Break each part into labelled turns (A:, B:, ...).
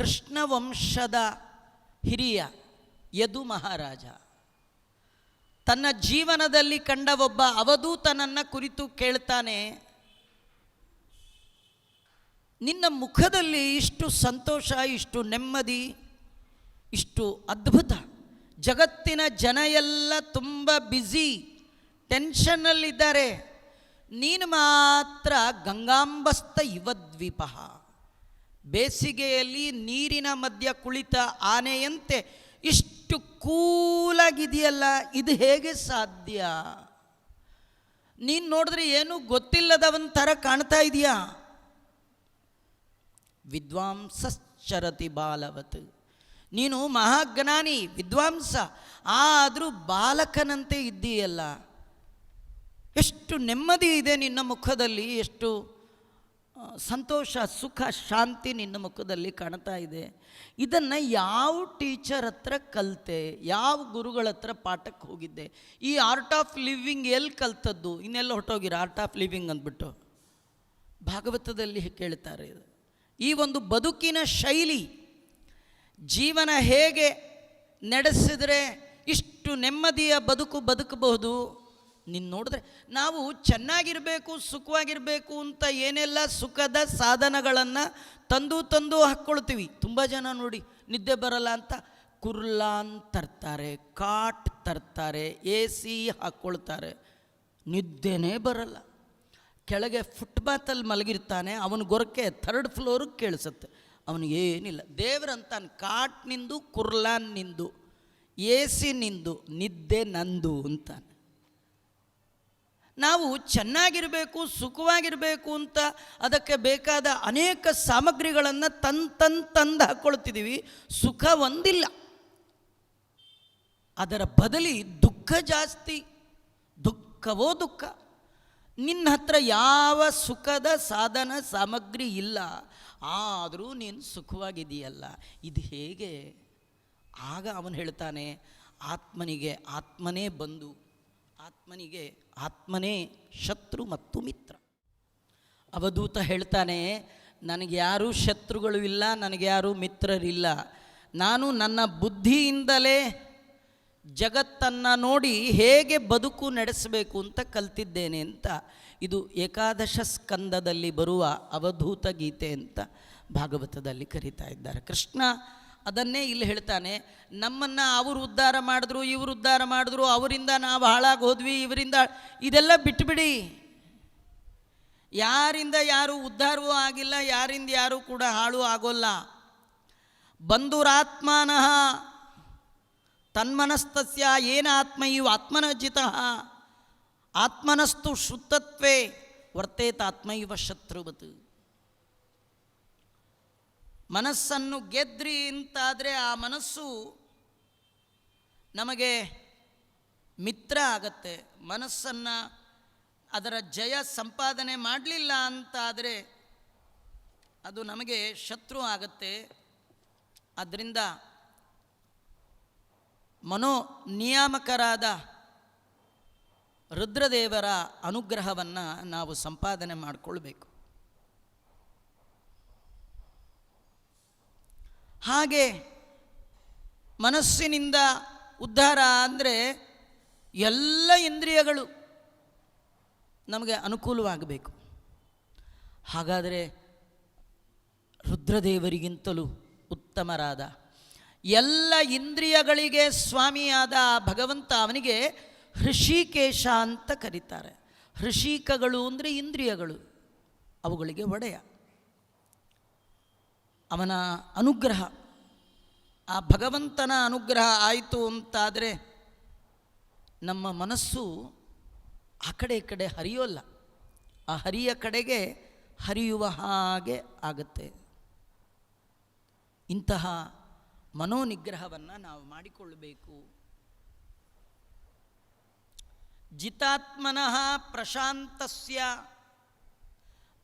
A: ಕೃಷ್ಣ ವಂಶದ ಹಿರಿಯ ಯದು ಮಹಾರಾಜ. ತನ್ನ ಜೀವನದಲ್ಲಿ ಕಂಡ ಒಬ್ಬ ಅವಧೂತನನ್ನ ಕುರಿತು ಕೇಳ್ತಾನೆ, ನಿನ್ನ ಮುಖದಲ್ಲಿ ಇಷ್ಟು ಸಂತೋಷ, ಇಷ್ಟು ನೆಮ್ಮದಿ, ಇಷ್ಟು ಅದ್ಭುತ, ಜಗತ್ತಿನ ಜನ ಎಲ್ಲ ತುಂಬ ಬ್ಯುಸಿ ಟೆನ್ಷನ್ನಲ್ಲಿದ್ದಾರೆ ನೀನು ಮಾತ್ರ ಗಂಗಾಂಬಸ್ತ ಇವದ್ವೀಪ ಬೇಸಿಗೆಯಲ್ಲಿ ನೀರಿನ ಮಧ್ಯ ಕುಳಿತ ಆನೆಯಂತೆ, ಇಷ್ಟು ಕೂಲಾಗಿದೆಯಲ್ಲ, ಇದು ಹೇಗೆ ಸಾಧ್ಯ? ನೀನು ನೋಡಿದ್ರೆ ಏನು ಗೊತ್ತಿಲ್ಲದವನ ಥರ ಕಾಣ್ತಾ ಇದೆಯಾ? ವಿದ್ವಾಂಸಶ್ಚರತಿ ಬಾಲವತ್. ನೀನು ಮಹಾಜ್ಞಾನಿ, ವಿದ್ವಾಂಸ, ಆದರೂ ಬಾಲಕನಂತೆ ಇದ್ದೀಯಲ್ಲ. ಎಷ್ಟು ನೆಮ್ಮದಿ ಇದೆ ನಿನ್ನ ಮುಖದಲ್ಲಿ, ಎಷ್ಟು ಸಂತೋಷ, ಸುಖ, ಶಾಂತಿ ನಿನ್ನ ಮುಖದಲ್ಲಿ ಕಾಣ್ತಾ ಇದೆ. ಇದನ್ನು ಯಾವ ಟೀಚರ್ ಹತ್ರ ಕಲಿತೆ, ಯಾವ ಗುರುಗಳ ಹತ್ರ ಪಾಠಕ್ಕೆ ಹೋಗಿದ್ದೆ? ಈ ಆರ್ಟ್ ಆಫ್ ಲಿವಿಂಗ್ ಎಲ್ಲಿ ಕಲ್ತದ್ದು? ಇನ್ನೆಲ್ಲ ಹೊಟ್ಟೋಗಿರ ಆರ್ಟ್ ಆಫ್ ಲಿವಿಂಗ್ ಅಂದ್ಬಿಟ್ಟು. ಭಾಗವತದಲ್ಲಿ ಕೇಳ್ತಾರೆ ಇದು. ಈ ಒಂದು ಬದುಕಿನ ಶೈಲಿ, ಜೀವನ ಹೇಗೆ ನಡೆಸಿದರೆ ಇಷ್ಟು ನೆಮ್ಮದಿಯ ಬದುಕು ಬದುಕಬಹುದು? ನೀನು ನೋಡಿದ್ರೆ ನಾವು ಚೆನ್ನಾಗಿರಬೇಕು, ಸುಖವಾಗಿರಬೇಕು ಅಂತ ಏನೆಲ್ಲ ಸುಖದ ಸಾಧನಗಳನ್ನು ತಂದು ತಂದು ಹಾಕ್ಕೊಳ್ತೀವಿ. ತುಂಬ ಜನ ನೋಡಿ, ನಿದ್ದೆ ಬರಲ್ಲ ಅಂತ ಕುರ್ಲಾನ್ ತರ್ತಾರೆ, ಕಾಟ್ ತರ್ತಾರೆ ಎ ಸಿ ಹಾಕ್ಕೊಳ್ತಾರೆ. ನಿದ್ದೆನೇ ಬರಲ್ಲ. ಕೆಳಗೆ ಫುಟ್ಪಾತಲ್ಲಿ ಮಲಗಿರ್ತಾನೆ, ಅವನ ಗೊರಕೆ ಥರ್ಡ್ ಫ್ಲೋರಿಗೆ ಕೇಳಿಸುತ್ತೆ. ಅವನಿಗೆ ಏನಿಲ್ಲ. ದೇವ್ರಂತಾನೆ, ಕಾಟ್ ನಿಂದು, ಕುರ್ಲಾನ್ ನಿಂದು ಎ ಸಿ ನಿಂದು, ನಿದ್ದೆ ನಂದು ಅಂತಾನೆ. ನಾವು ಚೆನ್ನಾಗಿರಬೇಕು, ಸುಖವಾಗಿರಬೇಕು ಅಂತ ಅದಕ್ಕೆ ಬೇಕಾದ ಅನೇಕ ಸಾಮಗ್ರಿಗಳನ್ನು ತನ್ ತನ್ ತಂದು ಹಾಕ್ಕೊಳ್ತಿದ್ದೀವಿ ಸುಖ ಒಂದಿಲ್ಲ. ಅದರ ಬದಲಿ ದುಃಖ ಜಾಸ್ತಿ. ದುಃಖವೋ ದುಃಖ. ನಿನ್ನ ಹತ್ರ ಯಾವ ಸುಖದ ಸಾಧನ, ಸಾಮಗ್ರಿ ಇಲ್ಲ. ಆದರೂ ನೀನು ಸುಖವಾಗಿದೆಯಲ್ಲ ಇದು ಹೇಗೆ? ಆಗ ಅವನು ಹೇಳ್ತಾನೆ, ಆತ್ಮನಿಗೆ ಆತ್ಮನೇ ಬಂದು ಆತ್ಮನಿಗೆ ಆತ್ಮನೇ ಶತ್ರು ಮತ್ತು ಮಿತ್ರ. ಅವಧೂತ ಹೇಳ್ತಾನೆ, ನನಗೆ ಯಾರೂ ಶತ್ರುಗಳು ಇಲ್ಲ, ನನಗೆ ಯಾರೂ ಮಿತ್ರರಿಲ್ಲ. ನಾನು ನನ್ನ ಬುದ್ಧಿಯಿಂದಲೇ ಜಗತ್ತನ್ನು ನೋಡಿ ಹೇಗೆ ಬದುಕು ನಡೆಸಬೇಕು ಅಂತ ಕಲ್ತಿದ್ದೇನೆ ಅಂತ. ಇದು ಏಕಾದಶ ಸ್ಕಂದದಲ್ಲಿ ಬರುವ ಅವಧೂತ ಗೀತೆ ಅಂತ ಭಾಗವತದಲ್ಲಿ ಕರೀತಾ ಇದ್ದಾರೆ. ಕೃಷ್ಣ ಅದನ್ನೇ ಇಲ್ಲಿ ಹೇಳ್ತಾನೆ, ನಮ್ಮನ್ನು ಅವರು ಉದ್ಧಾರ ಮಾಡಿದ್ರು, ಇವರು ಉದ್ಧಾರ ಮಾಡಿದ್ರು, ಅವರಿಂದ ನಾವು ಹಾಳಾಗಿ ಹೋದ್ವಿ, ಇವರಿಂದ ಇದೆಲ್ಲ ಬಿಟ್ಟುಬಿಡಿ ಯಾರಿಂದ ಯಾರು ಉದ್ಧಾರವೂ ಆಗಿಲ್ಲ, ಯಾರಿಂದ ಯಾರೂ ಕೂಡ ಹಾಳು ಆಗೋಲ್ಲ. ಬಂಧುರಾತ್ಮಾನಃ ತನ್ಮನಸ್ತಸ್ಯ ಏನ ಇವು ಆತ್ಮನಜಿತ ಆತ್ಮನಸ್ತು ಶುದ್ಧತ್ವೇ ವರ್ತೇತ ಆತ್ಮೈವ ಇವ ಶತ್ರುವತ್. ಮನಸ್ಸನ್ನು ಗೆದ್ರಿ ಅಂತಾದರೆ ಆ ಮನಸ್ಸು ನಮಗೆ ಮಿತ್ರ ಆಗತ್ತೆ. ಮನಸ್ಸನ್ನು ಅದರ ಜಯ ಸಂಪಾದನೆ ಮಾಡಲಿಲ್ಲ ಅಂತಾದರೆ ಅದು ನಮಗೆ ಶತ್ರು ಆಗತ್ತೆ. ಅದರಿಂದ ಮನೋ ನಿಯಾಮಕರಾದ ರುದ್ರದೇವರ ಅನುಗ್ರಹವನ್ನು ನಾವು ಸಂಪಾದನೆ ಮಾಡಿಕೊಳ್ಬೇಕು. ಹಾಗೆ ಮನಸ್ಸಿನಿಂದ ಉದ್ಧಾರ ಅಂದರೆ ಎಲ್ಲ ಇಂದ್ರಿಯಗಳು ನಮಗೆ ಅನುಕೂಲವಾಗಬೇಕು. ಹಾಗಾದರೆ ರುದ್ರದೇವರಿಗಿಂತಲೂ ಉತ್ತಮರಾದ, ಎಲ್ಲ ಇಂದ್ರಿಯಗಳಿಗೆ ಸ್ವಾಮಿಯಾದ ಭಗವಂತ ಅವನಿಗೆ ಹೃಷಿಕೇಶ ಅಂತ ಕರೀತಾರೆ. ಹೃಷಿಕಗಳು ಅಂದರೆ ಇಂದ್ರಿಯಗಳು, ಅವುಗಳಿಗೆ ಒಡೆಯ. ಅವನ ಅನುಗ್ರಹ. ಆ ಭಗವಂತನ ಅನುಗ್ರಹ ಆಯಿತು ಅಂತಾದರೆ ನಮ್ಮ ಮನಸ್ಸು ಆ ಕಡೆ ಕಡೆ ಹರಿಯೋಲ್ಲ. ಆ ಹರಿಯ ಕಡೆಗೆ ಹರಿಯುವ ಹಾಗೆ ಆಗುತ್ತೆ. ಇಂತಹ ಮನೋನಿಗ್ರಹವನ್ನು ನಾವು ಮಾಡಿಕೊಳ್ಳಬೇಕು. ಜಿತಾತ್ಮನಃ ಪ್ರಶಾಂತಸ್ಯ,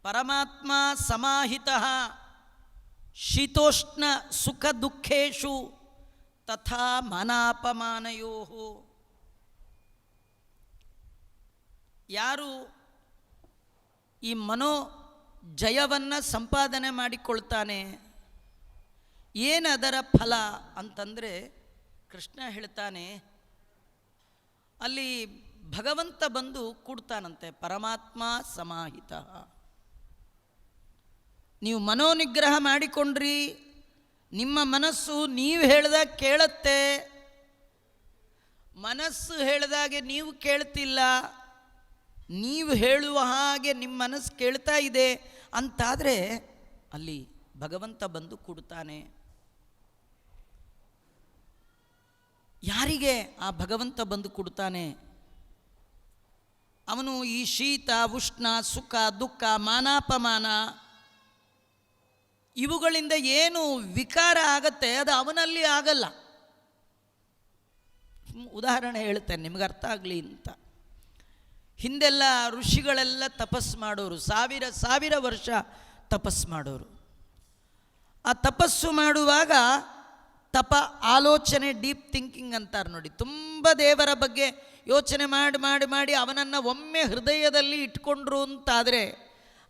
A: ಪರಮಾತ್ಮ ಸಮಾಹಿತ ಶೀತೋಷ್ಣ ಸುಖ ದುಃಖೇಶು ತಥಾ ಮನಾಪಮಾನಯೋ ಯಾರು ಈ ಮನೋ ಜಯವನ್ನು ಸಂಪಾದನೆ ಮಾಡಿಕೊಳ್ತಾನೆ ಏನದರ ಫಲ ಅಂತಂದರೆ ಕೃಷ್ಣ ಹೇಳ್ತಾನೆ, ಅಲ್ಲಿ ಭಗವಂತ ಬಂದು ಕೂಡ್ತಾನಂತೆ, ಪರಮಾತ್ಮ ಸಮಾಹಿತ. ನೀವು ಮನೋನಿಗ್ರಹ ಮಾಡಿಕೊಂಡ್ರಿ. ನಿಮ್ಮ ಮನಸ್ಸು ನೀವು ಹೇಳ್ದಾಗ ಕೇಳತ್ತೆ. ಮನಸ್ಸು ಹೇಳಿದಾಗೆ ನೀವು ಕೇಳ್ತಿಲ್ಲ. ನೀವು ಹೇಳುವ ಹಾಗೆ ನಿಮ್ಮ ಮನಸ್ಸು ಕೇಳ್ತಾ ಇದೆ ಅಂತಾದರೆ ಅಲ್ಲಿ ಭಗವಂತ ಬಂದು ಕೊಡ್ತಾನೆ. ಯಾರಿಗೆ ಆ ಭಗವಂತ ಬಂದು ಕೊಡ್ತಾನೆ? ಅವನು ಈ ಶೀತ, ಉಷ್ಣ, ಸುಖ, ದುಃಖ, ಮಾನಾಪಮಾನ ಇವುಗಳಿಂದ ಏನು ವಿಕಾರ ಆಗತ್ತೆ ಅದು ಅವನಲ್ಲಿ ಆಗಲ್ಲ. ಉದಾಹರಣೆ ಹೇಳ್ತೇನೆ, ನಿಮಗೆ ಅರ್ಥ ಆಗಲಿ ಅಂತ. ಹಿಂದೆಲ್ಲ ಋಷಿಗಳೆಲ್ಲ ತಪಸ್ ಮಾಡೋರು, ಸಾವಿರ ಸಾವಿರ ವರ್ಷ ತಪಸ್ ಮಾಡೋರು. ಆ ತಪಸ್ಸು ಮಾಡುವಾಗ ತಪ, ಆಲೋಚನೆ, ಡೀಪ್ ಥಿಂಕಿಂಗ್ ಅಂತಾರೆ ನೋಡಿ. ತುಂಬ ದೇವರ ಬಗ್ಗೆ ಯೋಚನೆ ಮಾಡಿ ಮಾಡಿ ಮಾಡಿ ಅವನನ್ನು ಒಮ್ಮೆ ಹೃದಯದಲ್ಲಿ ಇಟ್ಕೊಂಡ್ರು ಅಂತಾದರೆ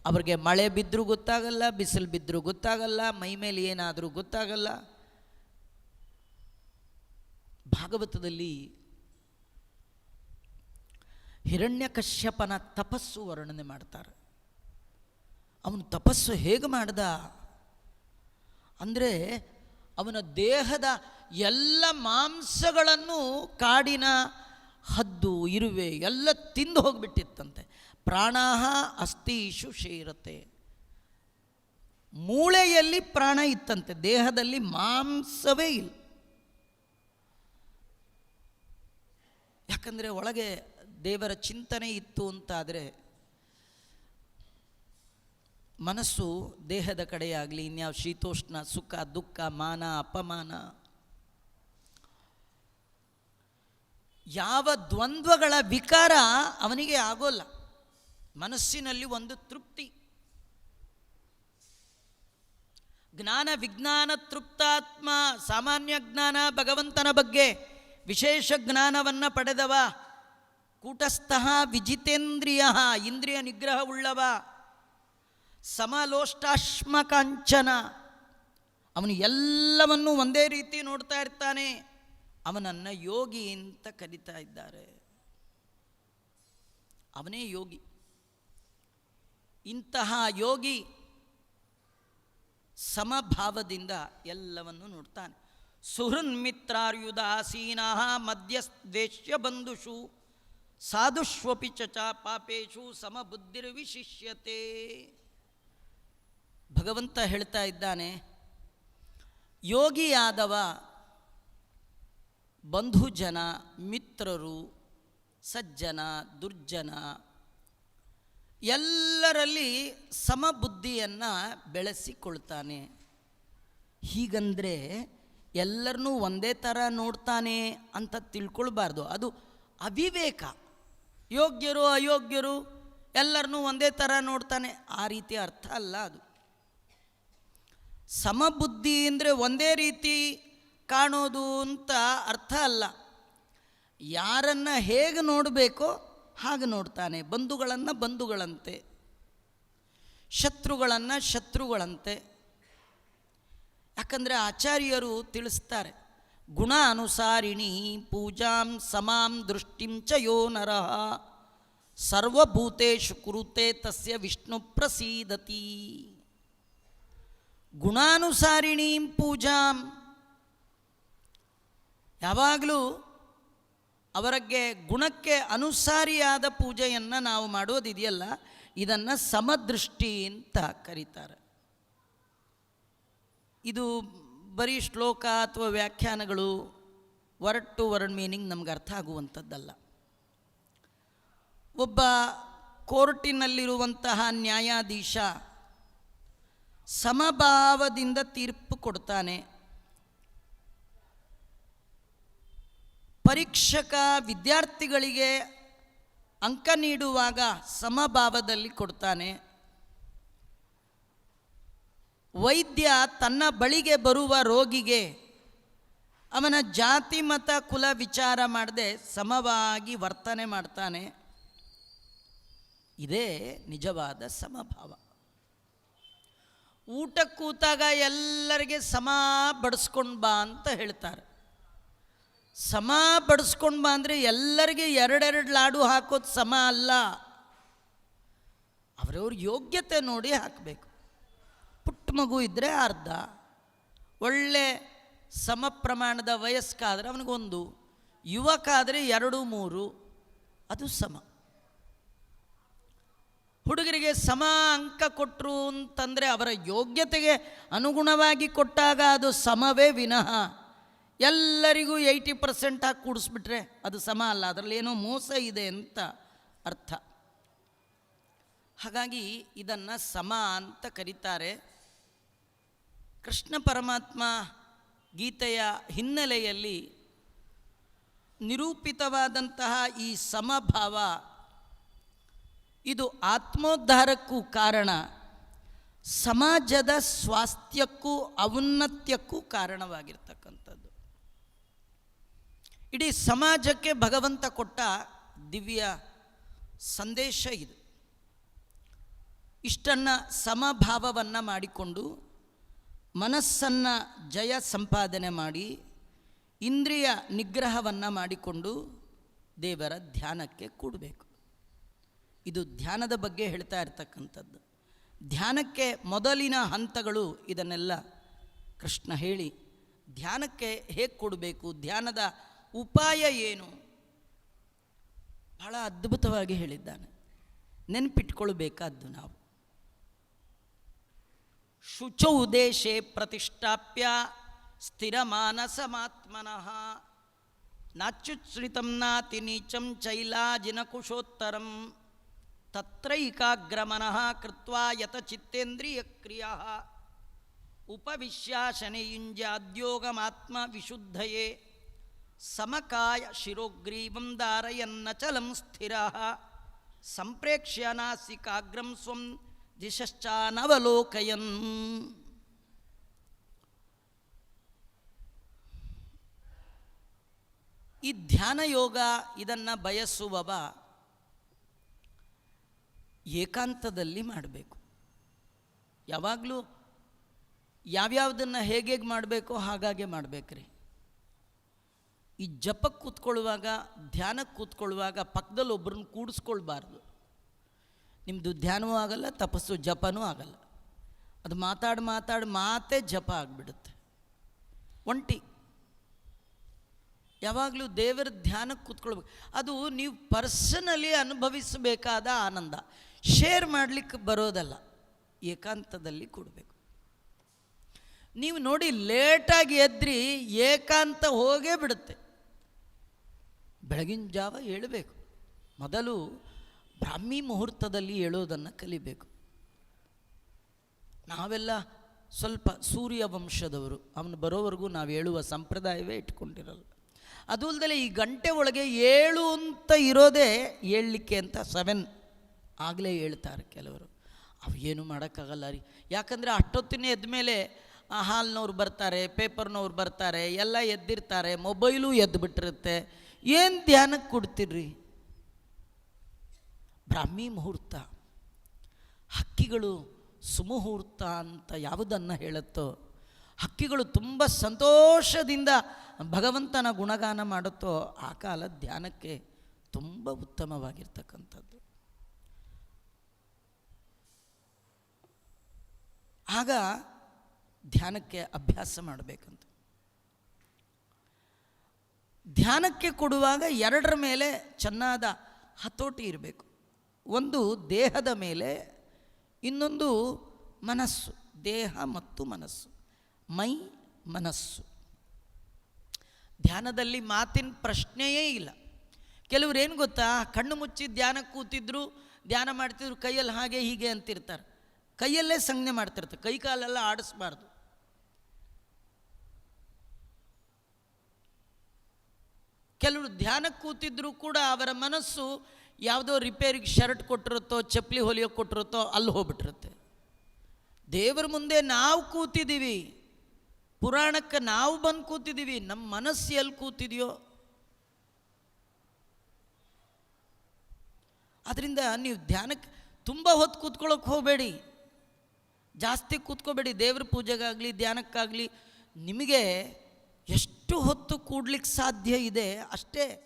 A: ಅವ್ರಿಗೆ ಮಳೆ ಬಿದ್ದರೂ ಗೊತ್ತಾಗಲ್ಲ, ಬಿಸಿಲು ಬಿದ್ದರೂ ಗೊತ್ತಾಗಲ್ಲ, ಮೈ ಮೇಲೆ ಏನಾದರೂ ಗೊತ್ತಾಗಲ್ಲ. ಭಾಗವತದಲ್ಲಿ ಹಿರಣ್ಯಕಶ್ಯಪನ ತಪಸ್ಸು ವರ್ಣನೆ ಮಾಡ್ತಾರೆ. ಅವನು ತಪಸ್ಸು ಹೇಗೆ ಮಾಡ್ದ? ಅಂದರೆ ಅವನ ದೇಹದ ಎಲ್ಲ ಮಾಂಸಗಳನ್ನು ಕಾಡಿನ ಹದ್ದು, ಇರುವೆ ಎಲ್ಲ ತಿಂದು ಹೋಗಿಬಿಟ್ಟಿತ್ತಂತೆ. ಪ್ರಾಣಾಹ ಅಸ್ಥಿಷು ಶೇರತೆ. ಮೂಳೆಯಲ್ಲಿ ಪ್ರಾಣ ಇತ್ತಂತೆ, ದೇಹದಲ್ಲಿ ಮಾಂಸವೇ ಇಲ್ಲ. ಯಾಕಂದರೆ ಒಳಗೆ ದೇವರ ಚಿಂತನೆ ಇತ್ತು ಅಂತಾದರೆ, ಮನಸ್ಸು ದೇಹದ ಕಡೆಯಾಗಲಿ, ಇನ್ಯಾವ ಶೀತೋಷ್ಣ, ಸುಖ, ದುಃಖ, ಮಾನ, ಅಪಮಾನ, ಯಾವ ದ್ವಂದ್ವಗಳ ವಿಕಾರ ಅವನಿಗೆ ಆಗೋಲ್ಲ. ಮನಸ್ಸಿನಲ್ಲಿ ಒಂದು ತೃಪ್ತಿ. ಜ್ಞಾನ ವಿಜ್ಞಾನ ತೃಪ್ತಾತ್ಮ, ಸಾಮಾನ್ಯ ಜ್ಞಾನ ಭಗವಂತನ ಬಗ್ಗೆ ವಿಶೇಷ ಜ್ಞಾನವನ್ನು ಪಡೆದವ ಕೂಟಸ್ಥಃ ವಿಜಿತೇಂದ್ರಿಯ, ಇಂದ್ರಿಯ ನಿಗ್ರಹವುಳ್ಳವ ಸಮಲೋಷ್ಟಾಶ್ಮಕಾಂಚನ. ಅವನು ಎಲ್ಲವನ್ನೂ ಒಂದೇ ರೀತಿ ನೋಡ್ತಾ ಇರ್ತಾನೆ. ಅವನನ್ನು ಯೋಗಿ ಅಂತ ಕರೀತಾ ಇದ್ದಾರೆ. ಅವನೇ ಯೋಗಿ. ಇಂತಹ ಯೋಗಿ ಸಮಭಾವದಿಂದ ಎಲ್ಲವನ್ನು ನೋಡ್ತಾನೆ. ಸುಹೃನ್ಮಿತ್ರಾರ್ಯುದಾಸೀನಾ ಮಧ್ಯಸ್ದೇಶ್ಯ ಬಂಧುಷು, ಸಾಧುಷ್ವಪಿ ಚ ಪಾಪೇಶು ಸಮಬುದ್ಧಿರ್ವಿಶಿಷ್ಯತೆ. ಭಗವಂತ ಹೇಳ್ತಾ ಇದ್ದಾನೆ, ಯೋಗಿಯಾದವ ಬಂಧುಜನ, ಮಿತ್ರರು, ಸಜ್ಜನ, ದುರ್ಜನ ಎಲ್ಲರಲ್ಲಿ ಸಮಬುದ್ಧಿಯನ್ನು ಬೆಳೆಸಿಕೊಳ್ತಾನೆ. ಹೀಗಂದರೆ ಎಲ್ಲರನ್ನೂ ಒಂದೇ ಥರ ನೋಡ್ತಾನೆ ಅಂತ ತಿಳ್ಕೊಳ್ಬಾರ್ದು. ಅದು ಅವಿವೇಕ. ಯೋಗ್ಯರು ಅಯೋಗ್ಯರು ಎಲ್ಲರನ್ನೂ ಒಂದೇ ಥರ ನೋಡ್ತಾನೆ. ಆ ರೀತಿ ಅರ್ಥ ಅಲ್ಲ ಅದು. ಸಮಬುದ್ಧಿ ಅಂದರೆ ಒಂದೇ ರೀತಿ ಕಾಣೋದು ಅಂತ ಅರ್ಥ ಅಲ್ಲ. ಯಾರನ್ನು ಹೇಗೆ ನೋಡಬೇಕೋ ಹಾಗೆ ನೋಡ್ತಾನೆ, ಬಂಧುಗಳನ್ನು ಬಂಧುಗಳಂತೆ, ಶತ್ರುಗಳನ್ನು ಶತ್ರುಗಳಂತೆ. ಯಾಕಂದರೆ ಆಚಾರ್ಯರು ತಿಳಿಸ್ತಾರೆ, ಗುಣ ಅನುಸಾರಿಣಿ ಪೂಜಾಂ ಸಮಾಂ ದೃಷ್ಟಿಂಚ ಯೋ ನರಃ ಸರ್ವಭೂತೇಶು ಕುರುತೆ ತಸ್ಯ ವಿಷ್ಣು ಪ್ರಸೀದತಿ. ಗುಣಾನುಸಾರಿಣೀಂ ಪೂಜಾಂ. ಯಾವಾಗಲೂ ಅವರಿಗೆ ಗುಣಕ್ಕೆ ಅನುಸಾರಿಯಾದ ಪೂಜೆಯನ್ನು ನಾವು ಮಾಡೋದಿದೆಯಲ್ಲ, ಇದನ್ನು ಸಮದೃಷ್ಟಿ ಅಂತ ಕರೀತಾರೆ. ಇದು ಬರೀ ಶ್ಲೋಕ ಅಥವಾ ವ್ಯಾಖ್ಯಾನಗಳು ವರ್ಡ್ ಟು ವರ್ಡ್ ಮೀನಿಂಗ್ ನಮ್ಗೆ ಅರ್ಥ ಆಗುವಂಥದ್ದಲ್ಲ. ಒಬ್ಬ ಕೋರ್ಟಿನಲ್ಲಿರುವಂತಹ ನ್ಯಾಯಾಧೀಶ ಸಮಭಾವದಿಂದ ತೀರ್ಪು ಕೊಡ್ತಾನೆ. ಪರೀಕ್ಷಕ ವಿದ್ಯಾರ್ಥಿಗಳಿಗೆ ಅಂಕ ನೀಡುವಾಗ ಸಮಭಾವದಲ್ಲಿ ಕೊಡ್ತಾನೆ. ವೈದ್ಯ ತನ್ನ ಬಳಿಗೆ ಬರುವ ರೋಗಿಗೆ ಅವನ ಜಾತಿ, ಮತ, ಕುಲ ವಿಚಾರ ಮಾಡದೆ ಸಮವಾಗಿ ವರ್ತನೆ ಮಾಡ್ತಾನೆ. ಇದೇ ನಿಜವಾದ ಸಮಭಾವ. ಊಟ ಕೂತಾಗ ಎಲ್ಲರಿಗೆ ಸಮ ಬಡಿಸ್ಕೊಂಡು ಬಾ ಅಂತ ಹೇಳ್ತಾರೆ. ಸಮ ಬಡಿಸ್ಕೊಂಡು ಬಾ ಎಲ್ಲರಿಗೆ ಎರಡೆರಡು ಲಾಡು ಹಾಕೋದು ಸಮ ಅಲ್ಲ. ಅವರವ್ರ ಯೋಗ್ಯತೆ ನೋಡಿ ಹಾಕಬೇಕು. ಪುಟ್ಟ ಮಗು ಇದ್ದರೆ ಅರ್ಧ. ಒಳ್ಳೆ ಸಮ ಪ್ರಮಾಣದ ವಯಸ್ಕಾದರೆ ಅವನಿಗೊಂದು. ಯುವಕ ಆದರೆ ಎರಡು, ಮೂರು. ಅದು ಸಮ. ಹುಡುಗರಿಗೆ ಸಮ ಅಂಕ ಕೊಟ್ಟರು ಅಂತಂದರೆ ಅವರ ಯೋಗ್ಯತೆಗೆ ಅನುಗುಣವಾಗಿ ಕೊಟ್ಟಾಗ ಅದು ಸಮವೇ ವಿನಃ. ಎಲ್ಲರಿಗೂ ಏಯ್ಟಿ ಪರ್ಸೆಂಟ್ ಹಾಕಿ ಕೂಡಿಸ್ಬಿಟ್ರೆ ಅದು ಸಮ ಅಲ್ಲ. ಅದರಲ್ಲಿ ಏನೋ ಮೋಸ ಇದೆ ಅಂತ ಅರ್ಥ. ಹಾಗಾಗಿ ಇದನ್ನು ಸಮ ಅಂತ ಕರೀತಾರೆ. ಕೃಷ್ಣ ಪರಮಾತ್ಮ ಗೀತೆಯ ಹಿನ್ನೆಲೆಯಲ್ಲಿ ನಿರೂಪಿತವಾದಂತಹ ಈ ಸಮಭಾವ ಇದು ಆತ್ಮೋದ್ಧಾರಕ್ಕೂ ಕಾರಣ, ಸಮಾಜದ ಸ್ವಾಸ್ಥ್ಯಕ್ಕೂ ಔನ್ನತ್ಯಕ್ಕೂ ಕಾರಣವಾಗಿರ್ತಕ್ಕಂಥದ್ದು. ಇಡೀ ಸಮಾಜಕ್ಕೆ ಭಗವಂತ ಕೊಟ್ಟ ದಿವ್ಯ ಸಂದೇಶ ಇದು. ಇಷ್ಟನ್ನು ಸಮಭಾವವನ್ನು ಮಾಡಿಕೊಂಡು ಮನಸ್ಸನ್ನು ಜಯ ಸಂಪಾದನೆ ಮಾಡಿ ಇಂದ್ರಿಯ ನಿಗ್ರಹವನ್ನು ಮಾಡಿಕೊಂಡು ದೇವರ ಧ್ಯಾನಕ್ಕೆ ಕೂಡಬೇಕು. ಇದು ಧ್ಯಾನದ ಬಗ್ಗೆ ಹೇಳ್ತಾ ಇರ್ತಕ್ಕಂಥದ್ದು. ಧ್ಯಾನಕ್ಕೆ ಮೊದಲಿನ ಹಂತಗಳು ಇದನ್ನೆಲ್ಲ ಕೃಷ್ಣ ಹೇಳಿ, ಧ್ಯಾನಕ್ಕೆ ಹೇಗೆ ಕೊಡಬೇಕು? ಧ್ಯಾನದ ಉಪಾಯ ಏನು? ಬಹಳ ಅದ್ಭುತವಾಗಿ ಹೇಳಿದ್ದಾನೆ. ನೆನಪಿಟ್ಕೊಳ್ಬೇಕಾದ್ದು ನಾವು. ಶುಚ ದೇಶೆ ಪ್ರತಿಷ್ಠಾಪ್ಯ ಸ್ಥಿರಮಾನಸಮಾತ್ಮನಃ ನಾಚ್ಯುಚ್ಛ್ರಿತಂ ನಾತಿ ನೀಚಂ ಚೈಲಾಜಿನಕುಶೋತ್ತರಂ ತತ್ರೈಕಾಗ್ರಮನಃ ಕೃತ್ವಾ ಯತಚಿತ್ತೇಂದ್ರಿಯಕ್ರಿಯ ಉಪವಿಶ್ಯ ಶನಿಯುಂಜಾದ್ಯೋಗಮಾತ್ಮ ವಿಶುದ್ಧಯೇ. ಸಮಕಾಯ ಶಿರೋಗ್ರೀವಂ ಧಾರಯನ್ನಚಲಂ ಸ್ಥಿರ. ಸಂಪ್ರೇಕ್ಷ್ಯ ನಾಸಿಕಾಗ್ರಂ ಸ್ವಂ ದಿಶಶ್ಚಾನವಲೋಕಯನ್ ಈ ಧ್ಯಾನ ಯೋಗ ಇದನ್ನು ಬಯಸುವವ ಏಕಾಂತದಲ್ಲಿ ಮಾಡಬೇಕು. ಯಾವಾಗಲೂ ಯಾವ್ಯಾವುದನ್ನು ಹೇಗೆ ಮಾಡಬೇಕೋ ಹಾಗಾಗೆ ಮಾಡಬೇಕ್ರಿ. ಈ ಜಪಕ್ಕೆ ಕೂತ್ಕೊಳ್ಳುವಾಗ ಧ್ಯಾನಕ್ಕೆ ಕೂತ್ಕೊಳ್ಳುವಾಗ ಪಕ್ಕದಲ್ಲಿ ಒಬ್ಬರನ್ನ ಕೂಡಿಸ್ಕೊಳ್ಬಾರ್ದು. ನಿಮ್ಮದು ಧ್ಯಾನವೂ ಆಗಲ್ಲ, ತಪಸ್ಸು ಜಪನೂ ಆಗಲ್ಲ. ಅದು ಮಾತಾಡಿ ಮಾತಾಡಿ ಮಾತೇ ಜಪ ಆಗಿಬಿಡುತ್ತೆ. ಒಂಟಿ. ಯಾವಾಗಲೂ ದೇವರ ಧ್ಯಾನಕ್ಕೆ ಕೂತ್ಕೊಳ್ಬೇಕು. ಅದು ನೀವು ಪರ್ಸನಲಿ ಅನುಭವಿಸಬೇಕಾದ ಆನಂದ. ಶೇರ್ ಮಾಡಲಿಕ್ಕೆ ಬರೋದಲ್ಲ. ಏಕಾಂತದಲ್ಲಿ ಕೊಡಬೇಕು. ನೀವು ನೋಡಿ ಲೇಟಾಗಿ ಎದ್ರಿ ಏಕಾಂತ ಹೋಗೇ ಬಿಡುತ್ತೆ. ಬೆಳಗಿನ ಜಾವ ಹೇಳಬೇಕು. ಮೊದಲು ಬ್ರಾಹ್ಮಿ ಮುಹೂರ್ತದಲ್ಲಿ ಹೇಳೋದನ್ನು ಕಲಿಬೇಕು. ನಾವೆಲ್ಲ ಸ್ವಲ್ಪ ಸೂರ್ಯ ವಂಶದವರು, ಅವನು ಬರೋವರೆಗೂ ನಾವು ಹೇಳುವ ಸಂಪ್ರದಾಯವೇ ಇಟ್ಕೊಂಡಿರಲ್ಲ. ಅದು ಅಲ್ಲದೆ ಈ ಗಂಟೆ ಒಳಗೆ ಏಳು ಅಂತ ಇರೋದೇ ಹೇಳಲಿಕ್ಕೆ ಅಂತ ಸೆವೆನ್ ಆಗಲೇ ಹೇಳ್ತಾರೆ ಕೆಲವರು. ಅವು ಏನು ಮಾಡೋಕ್ಕಾಗಲ್ಲ ರೀ. ಯಾಕಂದರೆ ಅಷ್ಟೊತ್ತಿನ ಎದ್ದ ಮೇಲೆ ಹಾಲ್ನವ್ರು ಬರ್ತಾರೆ, ಪೇಪರ್ನವ್ರು ಬರ್ತಾರೆ, ಎಲ್ಲ ಎದ್ದಿರ್ತಾರೆ, ಮೊಬೈಲು ಎದ್ದು ಬಿಟ್ಟಿರುತ್ತೆ ಏನು ಧ್ಯಾನಕ್ಕೆ ಕೊಡ್ತೀರಿ ಬ್ರಾಹ್ಮಿ ಮುಹೂರ್ತ. ಹಕ್ಕಿಗಳು ಸುಮುಹೂರ್ತ ಅಂತ ಯಾವುದನ್ನು ಹೇಳುತ್ತೋ, ಹಕ್ಕಿಗಳು ತುಂಬ ಸಂತೋಷದಿಂದ ಭಗವಂತನ ಗುಣಗಾನ ಮಾಡುತ್ತೋ, ಆ ಕಾಲ ಧ್ಯಾನಕ್ಕೆ ತುಂಬ ಉತ್ತಮವಾಗಿರ್ತಕ್ಕಂಥದ್ದು. ಆಗ ಧ್ಯಾನಕ್ಕೆ ಅಭ್ಯಾಸ ಮಾಡಬೇಕಂತ. ಧ್ಯಾನಕ್ಕೆ ಕೊಡುವಾಗ ಎರಡರ ಮೇಲೆ ಚೆನ್ನಾದ ಹತೋಟಿ ಇರಬೇಕು. ಒಂದು ದೇಹದ ಮೇಲೆ, ಇನ್ನೊಂದು ಮನಸ್ಸು, ದೇಹ ಮತ್ತು ಮನಸ್ಸು, ಮೈ, ಮನಸ್ಸು. ಧ್ಯಾನದಲ್ಲಿ ಮಾತಿನ ಪ್ರಶ್ನೆಯೇ ಇಲ್ಲ. ಕೆಲವ್ರು ಏನು ಗೊತ್ತಾ? ಕಣ್ಣು ಮುಚ್ಚಿ ಧ್ಯಾನ ಕೂತಿದ್ರು, ಧ್ಯಾನ ಮಾಡ್ತಿದ್ರು, ಕೈಯಲ್ಲಿ ಹಾಗೆ ಹೀಗೆ ಅಂತಿರ್ತಾರೆ. ಕೈಯಲ್ಲೇ ಸಂಜ್ಞೆ ಮಾಡ್ತಿರ್ತಾರೆ. ಕೈ ಕಾಲೆಲ್ಲ ಆಡಿಸ್ಬಾರ್ದು. ಕೆಲವರು ಧ್ಯಾನಕ್ಕೆ ಕೂತಿದ್ರು ಕೂಡ ಅವರ ಮನಸ್ಸು ಯಾವುದೋ ರಿಪೇರಿಗೆ ಶರ್ಟ್ ಕೊಟ್ಟಿರುತ್ತೋ, ಚಪ್ಪಲಿ ಹೊಲಿಯೋ ಕೊಟ್ಟಿರುತ್ತೋ, ಅಲ್ಲಿ ಹೋಗ್ಬಿಟ್ಟಿರುತ್ತೆ. ದೇವರ ಮುಂದೆ ನಾವು ಕೂತಿದ್ದೀವಿ. ಪುರಾಣಕ್ಕೆ ನಾವು ಬಂದು ಕೂತಿದ್ದೀವಿ. ನಮ್ಮ ಮನಸ್ಸು ಎಲ್ಲಿ ಕೂತಿದೆಯೋ. ಅದರಿಂದ ನೀವು ಧ್ಯಾನಕ್ಕೆ ತುಂಬ ಹೊತ್ತು ಕೂತ್ಕೊಳ್ಳೋಕೆ ಹೋಗಬೇಡಿ. ಜಾಸ್ತಿ ಕೂತ್ಕೋಬೇಡಿ. ದೇವ್ರ ಪೂಜೆಗಾಗಲಿ, ಧ್ಯಾನಕ್ಕಾಗಲಿ ನಿಮಗೆ ಎಷ್ಟು ಹೊತ್ತು ಕೂಡ್ಲಿಕ್ಕೆ ಸಾಧ್ಯ ಇದೆ. ಅಷ್ಟೇ.